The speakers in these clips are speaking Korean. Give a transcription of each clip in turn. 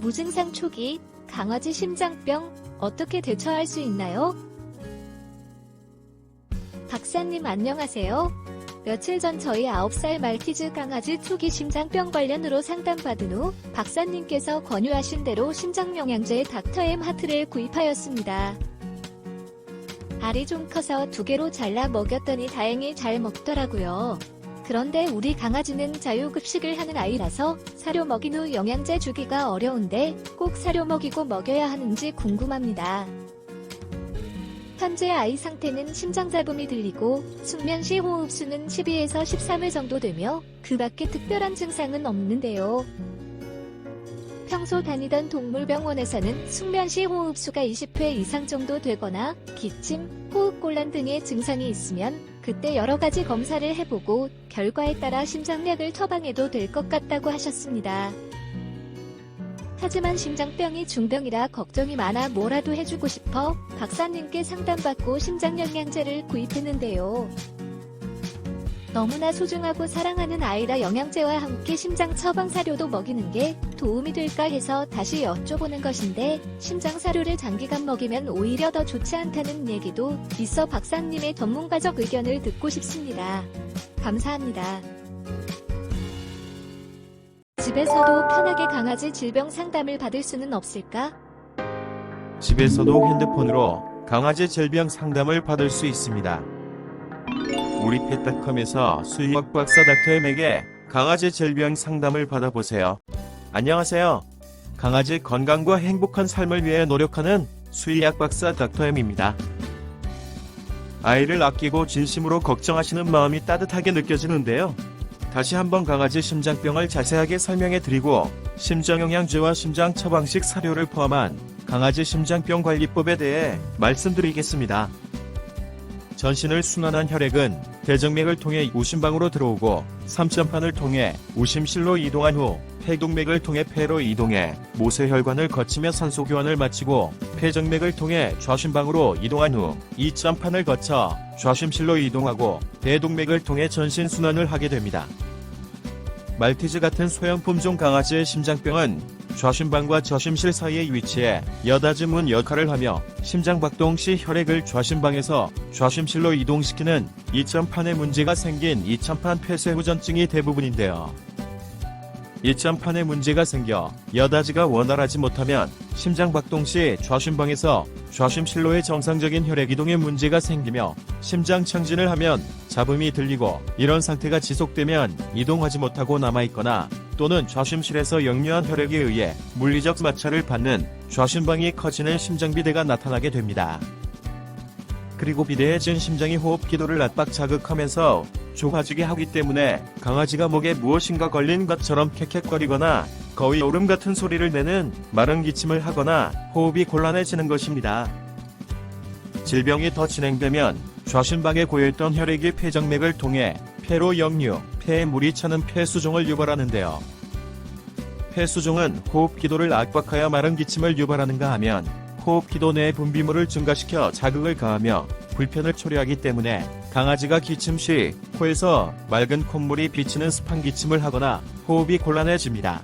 무증상 초기 강아지 심장병 어떻게 대처할 수 있나요? 박사님 안녕하세요. 며칠 전 저희 9살 말티즈 강아지 초기 심장병 관련으로 상담받은 후 박사님께서 권유하신 대로 심장영양제 닥터엠 하트를 구입하였습니다. 알이 좀 커서 두 개로 잘라 먹였더니 다행히 잘 먹더라고요. 그런데 우리 강아지는 자유급식을 하는 아이라서 사료 먹인 후 영양제 주기가 어려운데 꼭 사료 먹이고 먹여야 하는지 궁금합니다. 현재 아이 상태는 심장잡음이 들리고 숙면 시 호흡수는 12에서 13회 정도 되며 그 밖에 특별한 증상은 없는데요. 평소 다니던 동물병원에서는 숙면 시 호흡수가 20회 이상 정도 되거나 기침, 호흡곤란 등의 증상이 있으면 그때 여러 가지 검사를 해보고 결과에 따라 심장약을 처방해도 될 것 같다고 하셨습니다. 하지만 심장병이 중병이라 걱정이 많아 뭐라도 해주고 싶어 박사님께 상담받고 심장영양제를 구입했는데요. 너무나 소중하고 사랑하는 아이라 영양제와 함께 심장 처방 사료도 먹이는 게 도움이 될까 해서 다시 여쭤보는 것인데 심장 사료를 장기간 먹이면 오히려 더 좋지 않다는 얘기도 있어 박사님의 전문가적 의견을 듣고 싶습니다. 감사합니다. 집에서도 편하게 강아지 질병 상담을 받을 수는 없을까? 집에서도 핸드폰으로 강아지 질병 상담을 받을 수 있습니다. 우리 펫닷컴에서 수의학 박사 닥터엠에게 강아지 질병 상담을 받아보세요. 안녕하세요. 강아지 건강과 행복한 삶을 위해 노력하는 수의학 박사 닥터엠입니다. 아이를 아끼고 진심으로 걱정하시는 마음이 따뜻하게 느껴지는데요. 다시 한번 강아지 심장병을 자세하게 설명해 드리고 심장영양제와 심장 처방식 사료를 포함한 강아지 심장병 관리법에 대해 말씀드리겠습니다. 전신을 순환한 혈액은 대정맥을 통해 우심방으로 들어오고 삼천판을 통해 우심실로 이동한 후 폐동맥을 통해 폐로 이동해 모세혈관을 거치며 산소 교환을 마치고 폐정맥을 통해 좌심방으로 이동한 후 이천판을 거쳐 좌심실로 이동하고 대동맥을 통해 전신 순환을 하게 됩니다. 말티즈 같은 소형 품종 강아지의 심장병은 좌심방과 저심실 사이에 위치해 여닫이문 역할을 하며 심장박동 시 혈액을 좌심방에서 좌심실로 이동시키는 이천판에 문제가 생긴 이천판 폐쇄 후전증이 대부분인데요. 이천판에 문제가 생겨 여닫이가 원활하지 못하면 심장박동 시 좌심방에서 좌심실로의 정상적인 혈액 이동에 문제가 생기며 심장 청진을 하면 잡음이 들리고 이런 상태가 지속되면 이동하지 못하고 남아있거나 또는 좌심실에서 역류한 혈액에 의해 물리적 마찰을 받는 좌심방이 커지는 심장비대가 나타나게 됩니다. 그리고 비대해진 심장이 호흡 기도를 압박 자극하면서 좁아지게 하기 때문에 강아지가 목에 무엇인가 걸린 것처럼 캑캑거리거나 거의 오름 같은 소리를 내는 마른 기침을 하거나 호흡이 곤란해지는 것입니다. 질병이 더 진행되면 좌심방에 고여있던 혈액이 폐정맥을 통해 폐로 역류, 폐에 물이 차는 폐수종을 유발하는데요. 폐수종은 호흡 기도를 압박하여 마른 기침을 유발하는가 하면 호흡 기도 내 분비물을 증가시켜 자극을 가하며 불편을 초래하기 때문에 강아지가 기침 시 코에서 맑은 콧물이 비치는 습한 기침을 하거나 호흡이 곤란해집니다.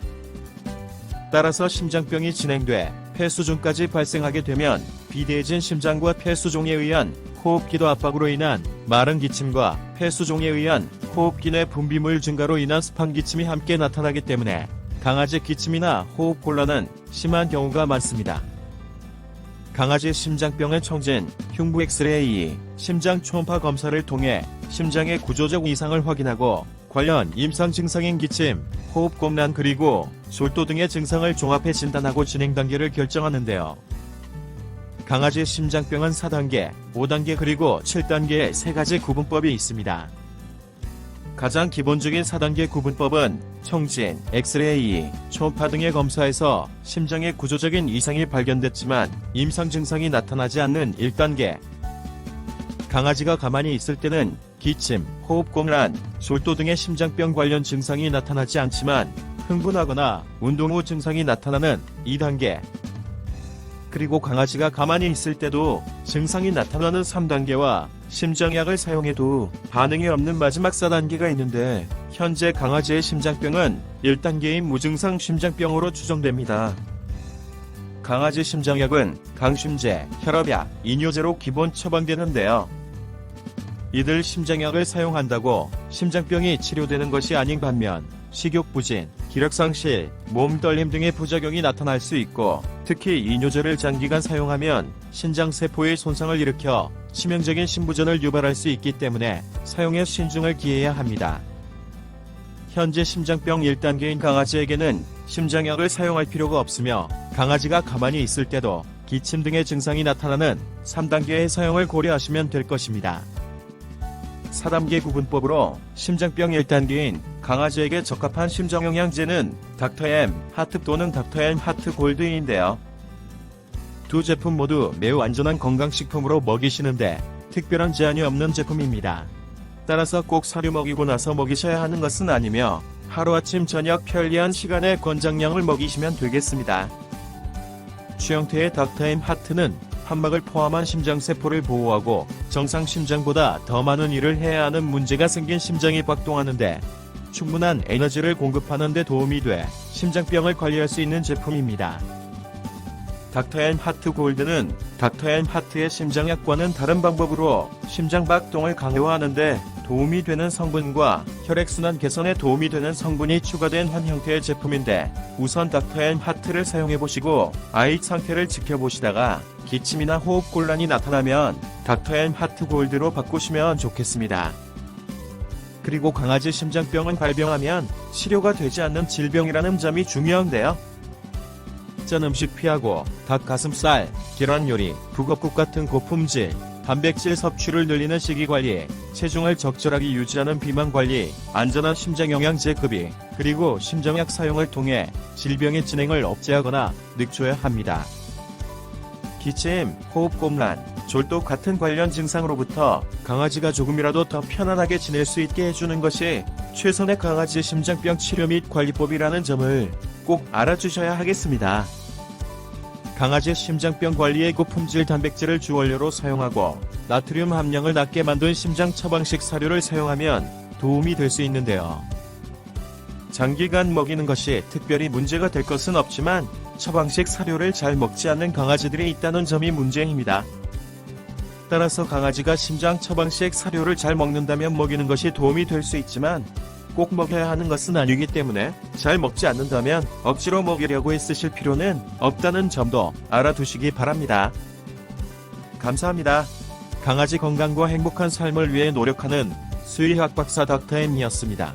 따라서 심장병이 진행돼 폐수종까지 발생하게 되면 비대해진 심장과 폐수종에 의한 호흡기도 압박으로 인한 마른 기침과 폐수종에 의한 호흡기 내 분비물 증가로 인한 습한 기침이 함께 나타나기 때문에 강아지 기침이나 호흡 곤란은 심한 경우가 많습니다. 강아지 심장병의 청진, 흉부 엑스레이, 심장 초음파 검사를 통해 심장의 구조적 이상을 확인하고 관련 임상 증상인 기침, 호흡 곤란 그리고 솔도 등의 증상을 종합해 진단하고 진행 단계를 결정하는데요. 강아지 심장병은 4단계, 5단계 그리고 7단계의 세 가지 구분법이 있습니다. 가장 기본적인 4단계 구분법은 청진, 엑스레이, 초음파 등의 검사에서 심장의 구조적인 이상이 발견됐지만 임상 증상이 나타나지 않는 1단계. 강아지가 가만히 있을 때는 기침, 호흡곤란, 솔도 등의 심장병 관련 증상이 나타나지 않지만 흥분하거나 운동 후 증상이 나타나는 2단계. 그리고 강아지가 가만히 있을 때도 증상이 나타나는 3단계와 심장약을 사용해도 반응이 없는 마지막 4단계가 있는데 현재 강아지의 심장병은 1단계인 무증상 심장병으로 추정됩니다. 강아지 심장약은 강심제, 혈압약, 이뇨제로 기본 처방되는데요. 이들 심장약을 사용한다고 심장병이 치료되는 것이 아닌 반면 식욕 부진, 기력 상실, 몸 떨림 등의 부작용이 나타날 수 있고 특히 이뇨제를 장기간 사용하면 신장 세포의 손상을 일으켜 치명적인 심부전을 유발할 수 있기 때문에 사용에 신중을 기해야 합니다. 현재 심장병 1단계인 강아지에게는 심장약을 사용할 필요가 없으며 강아지가 가만히 있을 때도 기침 등의 증상이 나타나는 3단계의 사용을 고려하시면 될 것입니다. 4단계 구분법으로 심장병 1단계인 강아지에게 적합한 심장영양제는 닥터엠 하트 또는 닥터엠 하트 골드인데요. 두 제품 모두 매우 안전한 건강식품으로 먹이시는데 특별한 제한이 없는 제품입니다. 따라서 꼭 사료 먹이고 나서 먹이셔야 하는 것은 아니며 하루아침 저녁 편리한 시간에 권장량을 먹이시면 되겠습니다. 주형태의 닥터엠 하트는 판막을 포함한 심장세포를 보호하고 정상 심장보다 더 많은 일을 해야 하는 문제가 생긴 심장이 박동하는데 충분한 에너지를 공급하는 데 도움이 돼 심장병을 관리할 수 있는 제품입니다. 닥터앤 하트 골드는 닥터앤 하트의 심장약과는 다른 방법으로 심장 박동을 강화하는데 도움이 되는 성분과 혈액순환 개선에 도움이 되는 성분이 추가된 한 형태의 제품인데 우선 닥터앤 하트를 사용해 보시고 아이 상태를 지켜보시다가 기침이나 호흡 곤란이 나타나면 닥터앤 하트 골드로 바꾸시면 좋겠습니다. 그리고 강아지 심장병은 발병하면 치료가 되지 않는 질병이라는 점이 중요한데요. 짠 음식 피하고 닭 가슴살, 계란 요리, 북엇국 같은 고품질, 단백질 섭취를 늘리는 식이 관리, 체중을 적절하게 유지하는 비만 관리, 안전한 심장 영양제 급이, 그리고 심장약 사용을 통해 질병의 진행을 억제하거나 늦춰야 합니다. 기침, 호흡곤란, 졸도 같은 관련 증상으로부터 강아지가 조금이라도 더 편안하게 지낼 수 있게 해주는 것이 최선의 강아지 심장병 치료 및 관리법이라는 점을 꼭 알아주셔야 하겠습니다. 강아지 심장병 관리에 고품질 단백질을 주원료로 사용하고 나트륨 함량을 낮게 만든 심장 처방식 사료를 사용하면 도움이 될 수 있는데요. 장기간 먹이는 것이 특별히 문제가 될 것은 없지만 처방식 사료를 잘 먹지 않는 강아지들이 있다는 점이 문제입니다. 따라서 강아지가 심장 처방식 사료를 잘 먹는다면 먹이는 것이 도움이 될 수 있지만 꼭 먹여야 하는 것은 아니기 때문에 잘 먹지 않는다면 억지로 먹이려고 애쓰실 필요는 없다는 점도 알아두시기 바랍니다. 감사합니다. 강아지 건강과 행복한 삶을 위해 노력하는 수의학 박사 닥터엠이었습니다.